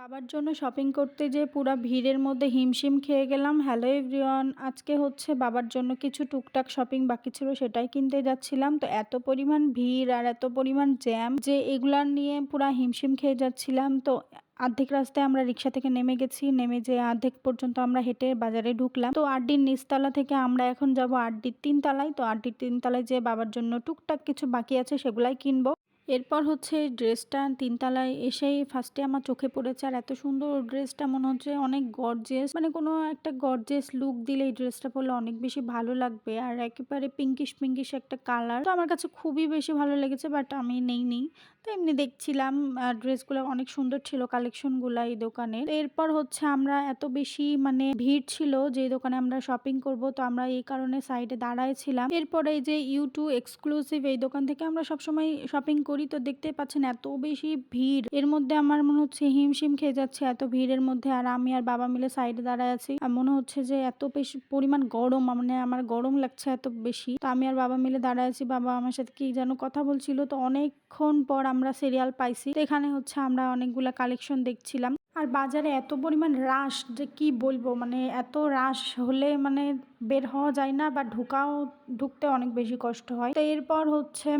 বাবার জন্য শপিং করতে যে পুরো ভিড়ের মধ্যে হিমশিম খেয়ে গেলাম। হ্যালো এভরিওয়ান আজকে হচ্ছে বাবার জন্য কিছু টুকটাক শপিং বাকি ছিল, সেটাই কিনতে যাচ্ছিলাম। তো এত পরিমাণ ভিড় আর এত পরিমাণ জ্যাম যে এগুলার নিয়ে পুরো হিমশিম খেয়ে যাচ্ছিলাম। তো অর্ধেক রাস্তায় আমরা রিক্সা থেকে নেমে গেছি। নেমে যে অর্ধেক পর্যন্ত আমরা হেঁটে বাজারে ঢুকলাম। তো আড্ডির নিচতলা থেকে আমরা এখন যাব আড্ডির তিনতলায়। তো আড্ডির তিনতলায় যে বাবার জন্য টুকটাক কিছু বাকি আছে, সেগুলাই কিনবো। এরপর হচ্ছে ড্রেসটা তিনতলায় এসেই ফার্স্টে আমার চোখে পড়েছে আর এত সুন্দর ড্রেসটা মনে হচ্ছে অনেক গর্জেস মানে কোনো একটা গর্জেস লুক দিলে এই ড্রেসটা পরলে অনেক বেশি ভালো লাগবে আর একেবারে পিঙ্কিশ পিঙ্কিশ একটা কালার তো আমার কাছে খুবই বেশি ভালো লেগেছে বাট আমি নেই নি তো এমনি দেখছিলাম ড্রেসগুলো অনেক সুন্দর ছিল কালেকশনগুলো এই দোকানের এরপর হচ্ছে আমরা এত বেশি মানে ভিড় ছিল যে দোকানে আমরা শপিং করব, তো আমরা এই কারণে সাইডে দাঁড়ায় ছিলাম। এরপর এই যে ইউটু এক্সক্লুসিভ এই দোকান থেকে আমরা সবসময় শপিং করি। তো দেখতে পাচ্ছেন এত বেশি ভিড়। এর মধ্যে আমার মনে হচ্ছে হিমশিম খেয়ে যাচ্ছে এত ভিড়ের মধ্যে আর আমি আর বাবা মিলে সাইডে দাঁড়ায় আছি। মনে হচ্ছে যে এত বেশি পরিমাণ গরম মানে আমার গরম লাগছে এত বেশি। তো আমি আর বাবা মিলে দাঁড়ায় আছি। বাবা আমার সাথে কি যেন কথা বলছিল। তো অনেকক্ষণ পর আমরা সিরিয়াল পাইছি। তো এখানে হচ্ছে আমরা অনেকগুলা কালেকশন দেখছিলাম। আর বাজারে এত পরিমাণ রাশ যে কি বলব? মানে এত রাশ হলে মানে বের হওয়া যায় না বা ঢুকাও, ঢুকতে অনেক বেশি কষ্ট হয়। তো এরপর হচ্ছে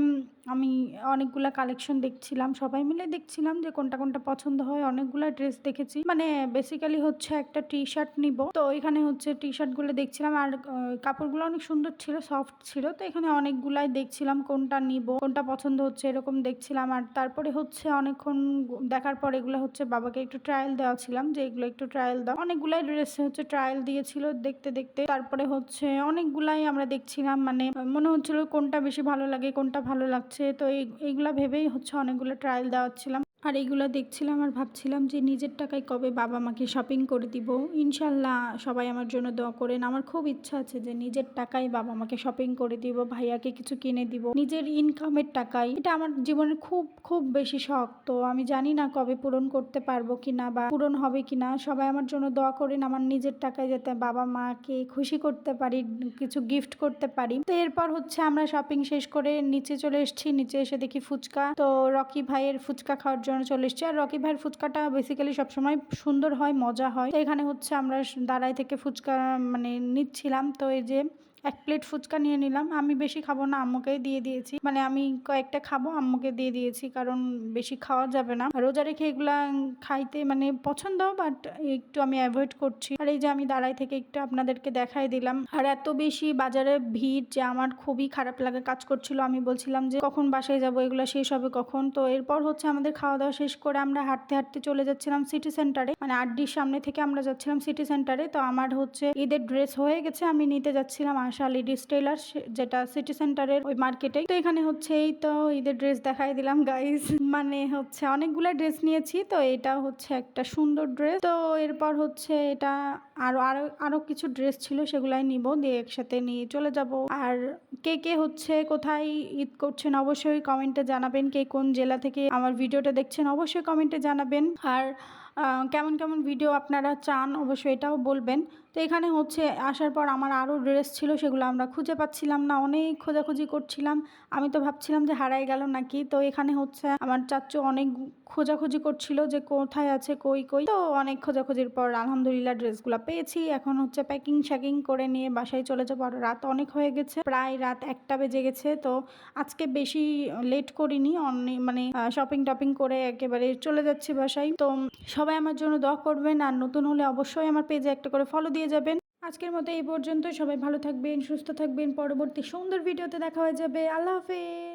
আমি অনেকগুলো কালেকশন দেখছিলাম, সবাই মিলে দেখছিলাম যে কোনটা কোনটা পছন্দ হয়। অনেকগুলো ড্রেস দেখেছি। মানে বেসিক্যালি হচ্ছে একটা টি শার্ট নিব। তো এখানে হচ্ছে টি শার্টগুলো দেখছিলাম আর কাপড়গুলো অনেক সুন্দর ছিল সফট ছিল। তো এখানে অনেকগুলাই দেখছিলাম, কোনটা নিব, কোনটা পছন্দ হচ্ছে এরকম দেখছিলাম। আর তারপরে হচ্ছে অনেকক্ষণ দেখার পর এগুলো হচ্ছে বাবাকে একটু ট্রায়াল দেওয়া ছিলাম যে এগুলো একটু ট্রায়াল দাও। অনেকগুলাই ড্রেস হচ্ছে ট্রায়াল দিয়েছিল দেখতে দেখতে। তারপরে হচ্ছে, অনেকগুলাই আমরা দেখছিলাম মানে মনে হচ্ছিল কোনটা বেশি ভালো লাগে, কোনটা ভালো লাগছে। তো এই, এইগুলা ভেবেই হচ্ছে অনেকগুলো ট্রায়াল দেওয়াচ্ছিলাম আর এইগুলো দেখছিলাম আর ভাবছিলাম যে নিজের টাকায় কবে বাবা মাকে শপিং করে দিব। ইনশাল্লাহ সবাই আমার জন্য দোয়া করেন। আমার খুব ইচ্ছা আছে যে নিজের টাকায় বাবা মাকে শপিং করে দিব, ভাইয়াকে কিছু কিনে দিব। নিজের ইনকামের টাকায়। এটা আমার জীবনের খুব খুব বেশি শখ। তো আমি জানি না কবে পূরণ করতে পারব কিনা বা পূরণ হবে কিনা। সবাই আমার জন্য দোয়া করেন আমার নিজের টাকায় যাতে বাবা মাকে খুশি করতে পারি, কিছু গিফট করতে পারি। তো এরপর হচ্ছে আমরা শপিং শেষ করে নিচে চলে এসেছি। নিচে এসে দেখি ফুচকা। তো রকি ভাইয়ের ফুচকা খাওয়ার জন্য চলে এসেছি। আর রকি ভাইয়ের ফুচকাটা বেসিক্যালি সবসময় সুন্দর হয়, মজা হয়। তো এখানে হচ্ছে আমরা দাঁড়াই থেকে ফুচকা মানে নিচ্ছিলাম। তো এই যে এক প্লেট ফুচকা নিয়ে নিলাম। আমি বেশি খাব না, আম্মুকেই দিয়ে দিয়েছি। মানে আমি কয়েকটা খাব, আম্মুকে দিয়ে দিয়েছি, কারণ বেশি খাওয়া যাবে না। রোজা রেখে এগুলা খাইতে মানে পছন্দ বাট একটু আমি অ্যাভয়েড করছি। আর এই যে আমি দাঁড়াই থেকে একটু আপনাদেরকে দেখাই দিলাম। আর এত বেশি বাজারে ভিড় যে আমার খুবই খারাপ লাগা কাজ করছিল। আমি বলছিলাম যে, কখন বাসায় যাব? এগুলো শেষ হবে কখন? তো এরপর হচ্ছে আমাদের খাওয়া দাওয়া শেষ করে আমরা হাঁটতে হাঁটতে চলে যাচ্ছিলাম সিটি সেন্টারে মানে আড্ডির সামনে থেকে আমরা যাচ্ছিলাম সিটি সেন্টারে তো আমার হচ্ছে ঈদের ড্রেস হয়ে গেছে, আমি নিতে যাচ্ছিলাম আশা লেডিস টেলার যেটা সিটি সেন্টারের ওই মার্কেটে তো এখানে হচ্ছে এই তো ঈদের ড্রেস দেখাই দিলাম গাইজ মানে হচ্ছে অনেকগুলা ড্রেস নিয়েছি, তো এটা হচ্ছে একটা সুন্দর ড্রেস তো এরপর হচ্ছে এটা আরও আরও আরও কিছু ড্রেস ছিল, সেগুলাই নিব, দিয়ে একসাথে নিয়ে চলে যাব। আর কে কে হচ্ছে কোথায় ঈদ করছেন অবশ্যই কমেন্টে জানাবেন, কে কোন জেলা থেকে আমার ভিডিওটা দেখছেন অবশ্যই কমেন্টে জানাবেন। আর কেমন কেমন ভিডিও আপনারা চান অবশ্যই এটাও বলবেন। তো এখানে হচ্ছে আসার পর আমার আরও ড্রেস ছিল, সেগুলো আমরা খুঁজে পাচ্ছিলাম না, অনেক খোঁজাখুঁজি করছিলাম। আমি তো ভাবছিলাম যে হারাই গেল নাকি? তো এখানে হচ্ছে আমার চাচ্চু অনেক খোঁজাখুঁজি করছিল যে কোথায় আছে, কই কই। তো অনেক খোঁজাখুঁজির পর আলহামদুলিল্লাহ ড্রেসগুলো পেয়েছি। এখন হচ্ছে প্যাকিং শ্যাকিং করে নিয়ে বাসায় চলে যাব। আর রাত অনেক হয়ে গেছে, প্রায় রাত একটা বেজে গেছে। তো আজকে বেশি লেট করিনি, অনেক মানে শপিং টপিং করে একেবারে চলে যাচ্ছি বাসায়। তো সবাই আমার জন্য দোয়া করবেন, আর নতুন হলে অবশ্যই আমার পেজে একটা করে ফলো দিয়ে যাবেন। আজকের মতো এই পর্যন্ত সবাই ভালো থাকবেন, সুস্থ থাকবেন। পরবর্তী সুন্দর ভিডিওতে দেখা হয়ে যাবে। আল্লাহ হাফেজ!